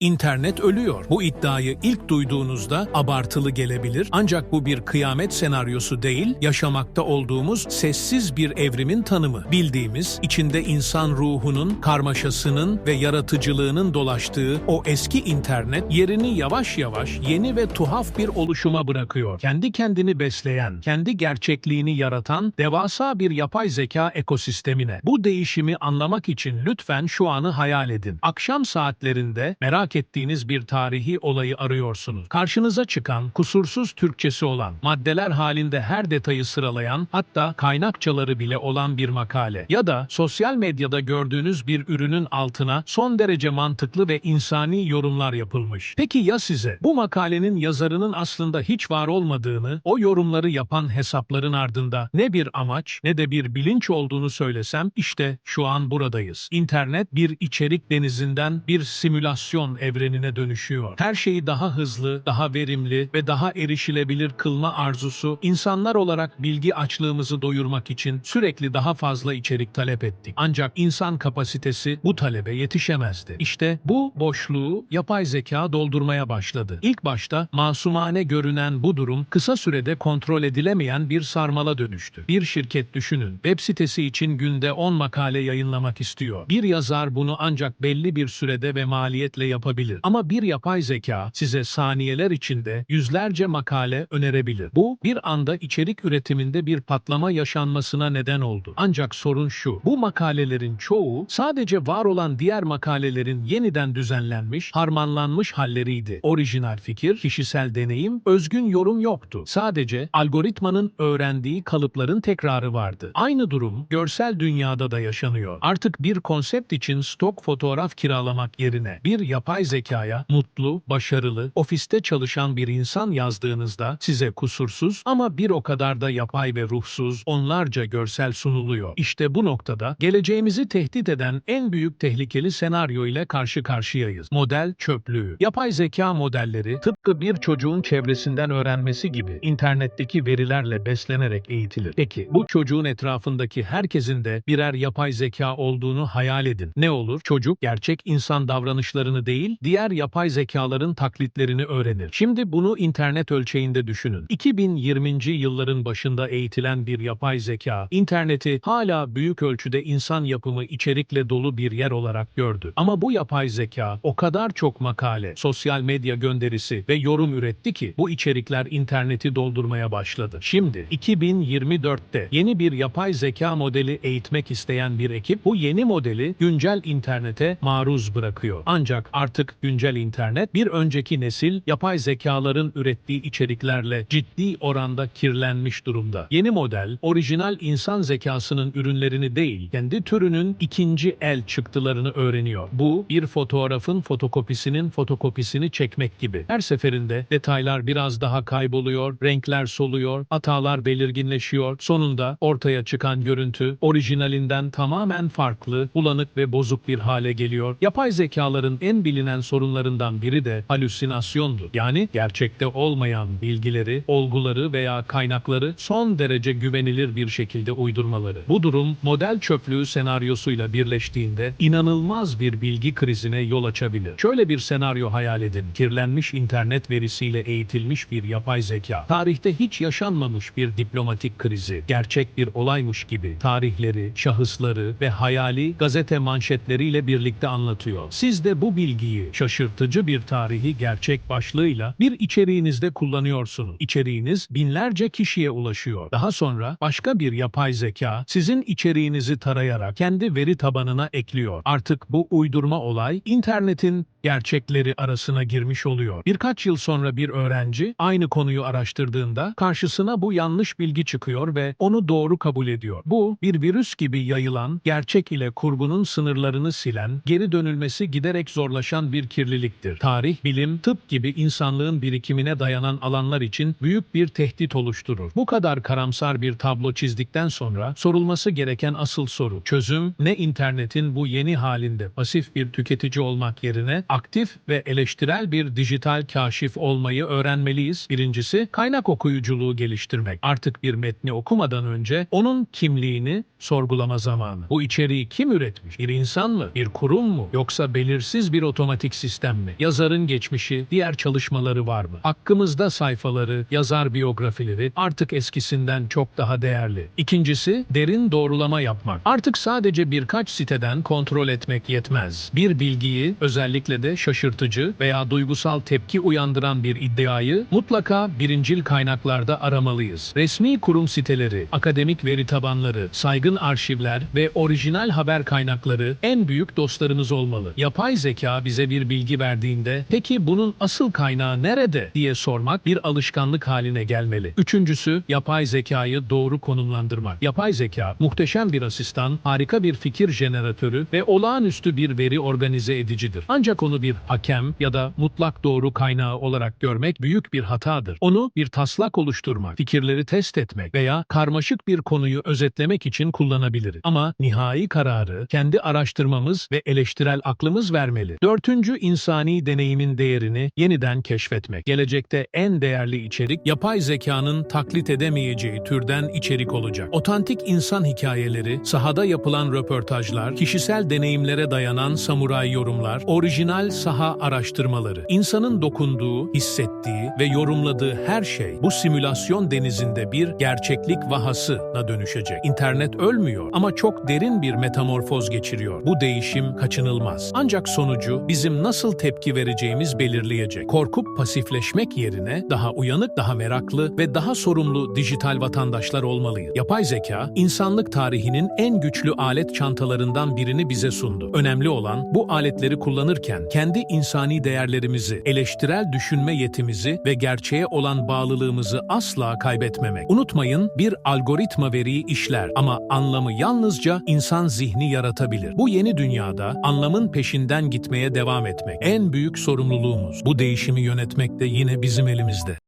İnternet ölüyor. Bu iddiayı ilk duyduğunuzda abartılı gelebilir ancak bu bir kıyamet senaryosu değil, yaşamakta olduğumuz sessiz bir evrimin tanımı. Bildiğimiz, içinde insan ruhunun, karmaşasının ve yaratıcılığının dolaştığı o eski internet yerini yavaş yavaş yeni ve tuhaf bir oluşuma bırakıyor. Kendi kendini besleyen, kendi gerçekliğini yaratan devasa bir yapay zeka ekosistemine. Bu değişimi anlamak için lütfen şu anı hayal edin. Akşam saatlerinde merak ettiğiniz bir tarihi olayı arıyorsunuz. Karşınıza çıkan, kusursuz Türkçesi olan, maddeler halinde her detayı sıralayan, hatta kaynakçaları bile olan bir makale. Ya da sosyal medyada gördüğünüz bir ürünün altına son derece mantıklı ve insani yorumlar yapılmış. Peki ya size? Bu makalenin yazarının aslında hiç var olmadığını, o yorumları yapan hesapların ardında ne bir amaç ne de bir bilinç olduğunu söylesem işte şu an buradayız. İnternet bir içerik denizinden bir simülasyon evrenine dönüşüyor. Her şeyi daha hızlı, daha verimli ve daha erişilebilir kılma arzusu insanlar olarak bilgi açlığımızı doyurmak için sürekli daha fazla içerik talep ettik. Ancak insan kapasitesi bu talebe yetişemezdi. İşte bu boşluğu yapay zeka doldurmaya başladı. İlk başta masumane görünen bu durum kısa sürede kontrol edilemeyen bir sarmala dönüştü. Bir şirket düşünün, web sitesi için günde 10 makale yayınlamak istiyor. Bir yazar bunu ancak belli bir sürede ve maliyetle yapabilir. Ama bir yapay zeka size saniyeler içinde yüzlerce makale önerebilir. Bu bir anda içerik üretiminde bir patlama yaşanmasına neden oldu. Ancak sorun şu, bu makalelerin çoğu sadece var olan diğer makalelerin yeniden düzenlenmiş, harmanlanmış halleriydi. Orijinal fikir, kişisel deneyim, özgün yorum yoktu. Sadece algoritmanın öğrendiği kalıpların tekrarı vardı. Aynı durum görsel dünyada da yaşanıyor. Artık bir konsept için stok fotoğraf kiralamak yerine bir yapay zekaya mutlu, başarılı, ofiste çalışan bir insan yazdığınızda size kusursuz ama bir o kadar da yapay ve ruhsuz onlarca görsel sunuluyor. İşte bu noktada geleceğimizi tehdit eden en büyük tehlikeli senaryo ile karşı karşıyayız. Model çöplüğü. Yapay zeka modelleri tıpkı bir çocuğun çevresinden öğrenmesi gibi internetteki verilerle beslenerek eğitilir. Peki bu çocuğun etrafındaki herkesin de birer yapay zeka olduğunu hayal edin. Ne olur? Çocuk gerçek insan davranışlarını değil, diğer yapay zekaların taklitlerini öğrenir. Şimdi bunu internet ölçeğinde düşünün. 2020. yılların başında eğitilen bir yapay zeka, interneti hala büyük ölçüde insan yapımı içerikle dolu bir yer olarak gördü. Ama bu yapay zeka o kadar çok makale, sosyal medya gönderisi ve yorum üretti ki bu içerikler interneti doldurmaya başladı. Şimdi 2024'te yeni bir yapay zeka modeli eğitmek isteyen bir ekip bu yeni modeli güncel internete maruz bırakıyor. Ancak artık güncel internet bir önceki nesil yapay zekaların ürettiği içeriklerle ciddi oranda kirlenmiş durumda. Yeni model orijinal insan zekasının ürünlerini değil, kendi türünün ikinci el çıktılarını öğreniyor. Bu bir fotoğrafın fotokopisinin fotokopisini çekmek gibi. Her seferinde detaylar biraz daha kayboluyor, renkler soluyor, hatalar belirginleşiyor. Sonunda ortaya çıkan görüntü orijinalinden tamamen farklı, bulanık ve bozuk bir hale geliyor. Yapay zekaların en bilinen sorunlarından biri de halüsinasyondu. Yani gerçekte olmayan bilgileri, olguları veya kaynakları son derece güvenilir bir şekilde uydurmaları. Bu durum model çöplüğü senaryosuyla birleştiğinde inanılmaz bir bilgi krizine yol açabilir. Şöyle bir senaryo hayal edin. Kirlenmiş internet verisiyle eğitilmiş bir yapay zeka. Tarihte hiç yaşanmamış bir diplomatik krizi, gerçek bir olaymış gibi tarihleri, şahısları ve hayali gazete manşetleriyle birlikte anlatıyor. Siz de bu bilgiyi şaşırtıcı bir tarihi gerçek başlığıyla bir içeriğinizde kullanıyorsunuz. İçeriğiniz binlerce kişiye ulaşıyor. Daha sonra başka bir yapay zeka sizin içeriğinizi tarayarak kendi veri tabanına ekliyor. Artık bu uydurma olay internetin gerçekleri arasına girmiş oluyor. Birkaç yıl sonra bir öğrenci aynı konuyu araştırdığında karşısına bu yanlış bilgi çıkıyor ve onu doğru kabul ediyor. Bu bir virüs gibi yayılan, gerçek ile kurgunun sınırlarını silen, geri dönülmesi giderek zorlaşan bir kirliliktir. Tarih, bilim, tıp gibi insanlığın birikimine dayanan alanlar için büyük bir tehdit oluşturur. Bu kadar karamsar bir tablo çizdikten sonra sorulması gereken asıl soru, çözüm ne internetin bu yeni halinde pasif bir tüketici olmak yerine aktif ve eleştirel bir dijital kaşif olmayı öğrenmeliyiz. Birincisi kaynak okuyuculuğu geliştirmek. Artık bir metni okumadan önce onun kimliğini sorgulama zamanı. Bu içeriği kim üretmiş? Bir insan mı? Bir kurum mu? Yoksa belirsiz bir otomatik sistem mi? Yazarın geçmişi, diğer çalışmaları var mı? Hakkımızda sayfaları, yazar biyografileri artık eskisinden çok daha değerli. İkincisi derin doğrulama yapmak. Artık sadece birkaç siteden kontrol etmek yetmez. Bir bilgiyi özellikle de şaşırtıcı veya duygusal tepki uyandıran bir iddiayı mutlaka birincil kaynaklarda aramalıyız. Resmi kurum siteleri, akademik veri tabanları, saygın arşivler ve orijinal haber kaynakları en büyük dostlarımız olmalı. Yapay zeka bize bir bilgi verdiğinde peki bunun asıl kaynağı nerede diye sormak bir alışkanlık haline gelmeli. Üçüncüsü yapay zekayı doğru konumlandırmak. Yapay zeka muhteşem bir asistan, harika bir fikir jeneratörü ve olağanüstü bir veri organize edicidir. Ancak onu bir hakem ya da mutlak doğru kaynağı olarak görmek büyük bir hatadır. Onu bir taslak oluşturmak, fikirleri test etmek veya karmaşık bir konuyu özetlemek için kullanabiliriz. Ama nihai kararı kendi araştırmamız ve eleştirel aklımız vermeli. Dörtüncü insani deneyimin değerini yeniden keşfetmek. Gelecekte en değerli içerik yapay zekanın taklit edemeyeceği türden içerik olacak. Otantik insan hikayeleri, sahada yapılan röportajlar, kişisel deneyimlere dayanan samuray yorumlar, orijinal saha araştırmaları, insanın dokunduğu, hissettiği ve yorumladığı her şey bu simülasyon denizinde bir gerçeklik vahasına dönüşecek. İnternet ölmüyor ama çok derin bir metamorfoz geçiriyor. Bu değişim kaçınılmaz. Ancak sonucu bizim nasıl tepki vereceğimiz belirleyecek. Korkup pasifleşmek yerine daha uyanık, daha meraklı ve daha sorumlu dijital vatandaşlar olmalıyız. Yapay zeka, insanlık tarihinin en güçlü alet çantalarından birini bize sundu. Önemli olan bu aletleri kullanırken kendi insani değerlerimizi, eleştirel düşünme yetimizi ve gerçeğe olan bağlılığımızı asla kaybetmemek. Unutmayın bir algoritma veriyi işler ama anlamı yalnızca insan zihni yaratabilir. Bu yeni dünyada anlamın peşinden gitmeye devam etmek en büyük sorumluluğumuz. Bu değişimi yönetmek de yine bizim elimizde.